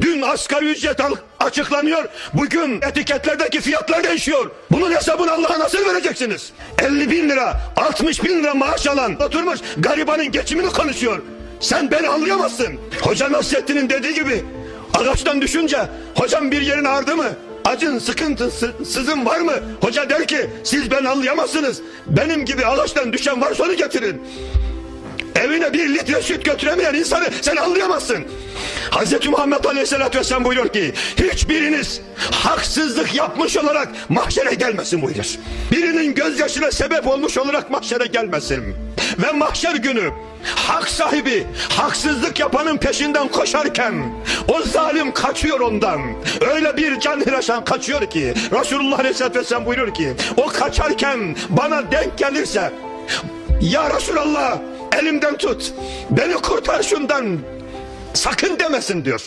Dün asgari ücret açıklanıyor. Bugün etiketlerdeki fiyatlar değişiyor. Bunun hesabını Allah'a nasıl vereceksiniz? 50 bin lira, 60 bin lira maaş alan oturmuş garibanın geçimini konuşuyor. Sen beni anlayamazsın. Hoca Nasrettin'in dediği gibi ağaçtan düşünce hocam bir yerin ağrıdı mı? Acın, sıkıntı, sızın var mı? Hoca der ki siz beni anlayamazsınız. Benim gibi ağaçtan düşen varsa onu getirin. Evine bir litre süt götüremeyen insanı sen anlayamazsın. Hz. Muhammed Aleyhisselatü Vesselam buyuruyor ki hiçbiriniz haksızlık yapmış olarak mahşere gelmesin buyuruyor. Birinin gözyaşına sebep olmuş olarak mahşere gelmesin. Ve mahşer günü hak sahibi haksızlık yapanın peşinden koşarken o zalim kaçıyor ondan. Öyle bir can hıraşan kaçıyor ki Resulullah Aleyhisselatü Vesselam buyuruyor ki o kaçarken bana denk gelirse ya Resulallah elimden tut. Beni kurtar şundan. Sakın demesin diyor.